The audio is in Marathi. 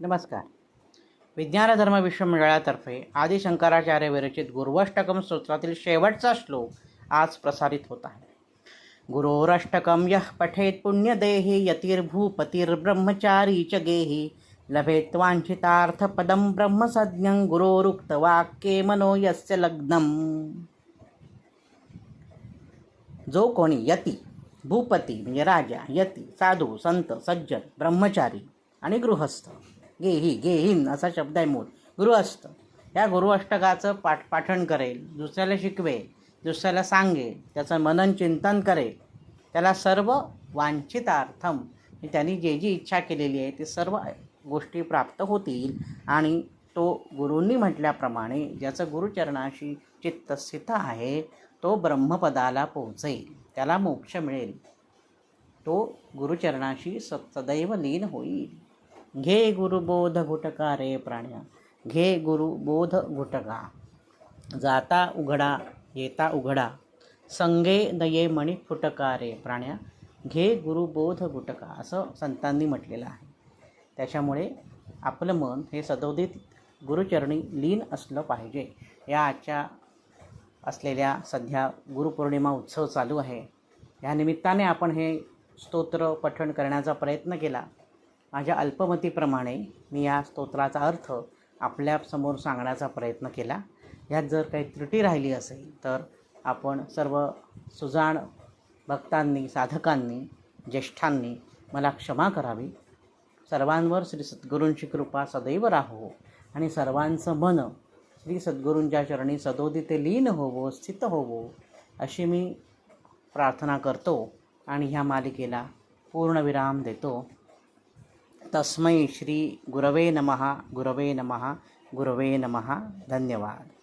नमस्कार. विज्ञान धर्म विश्वमंडळातर्फे आदिशंकराचार्य विरचित गुरुवष्टकम स्तोत्रातील शेवटचा श्लोक आज प्रसारित होत आहे. गुरोरष्टकम यः पठेत पुण्यदेही यतिर्भूपतिर्ब्रह्मचारी च गेही लभेत वाञ्छितार्थपदं ब्रह्मसज्ञं गुरोरुक्तवाक्ये मनो यस्य लग्नम। जो कोणी यती भूपती म्हणजे राजा यती साधू संत सज्जन ब्रह्मचारी आणि गृहस्थ गेही गेहीन असा शब्द आहे मूळ. गुरुअष्ट. या गुरुअष्टकाचं पाठ पाठण करेल दुसऱ्याला शिकवेल दुसऱ्याला सांगेल त्याचं मनन चिंतन करेल. त्याला सर्व वांछितार्थम त्यांनी जे जी इच्छा केलेली आहे ते सर्व गोष्टी प्राप्त होतील. आणि तो गुरूंनी म्हटल्याप्रमाणे ज्याचं गुरुचरणाशी चित्तस्थित आहे तो ब्रह्मपदाला पोहोचेल. त्याला मोक्ष मिळेल. तो गुरुचरणाशी सदैव लीन होईल. घे गुरुबोध घुटका रे प्राण्या घे गुरुबोध घुटका जाता उघडा येता उघडा संगे दये मणी फुटका रे प्राण्या घे गुरुबोध गुटका असं संतांनी म्हटलेलं आहे. त्याच्यामुळे आपलं मन हे सदोदित गुरुचरणी लीन असलं पाहिजे. या आजच्या असलेल्या सध्या गुरुपौर्णिमा उत्सव चालू आहे. या निमित्ताने आपण हे स्तोत्र पठण करण्याचा प्रयत्न केला. माझ्या अल्पमतीप्रमाणे मी या स्तोत्राचा अर्थ आपल्यासमोर सांगण्याचा प्रयत्न केला. यात जर काही त्रुटी राहिली असेल तर आपण सर्व सुजाण भक्तांनी साधकांनी ज्येष्ठांनी मला क्षमा करावी. सर्वांवर श्री सद्गुरूंची कृपा सदैव राहो आणि सर्वांचं मन श्री सद्गुरूंच्या चरणी सदोदिते लीन होवो स्थित होवो अशी मी प्रार्थना करतो आणि ह्या मालिकेला पूर्णविराम देतो. तस्मै श्री गुरवे नमः गुरवे नमः गुरवे नमः धन्यवाद.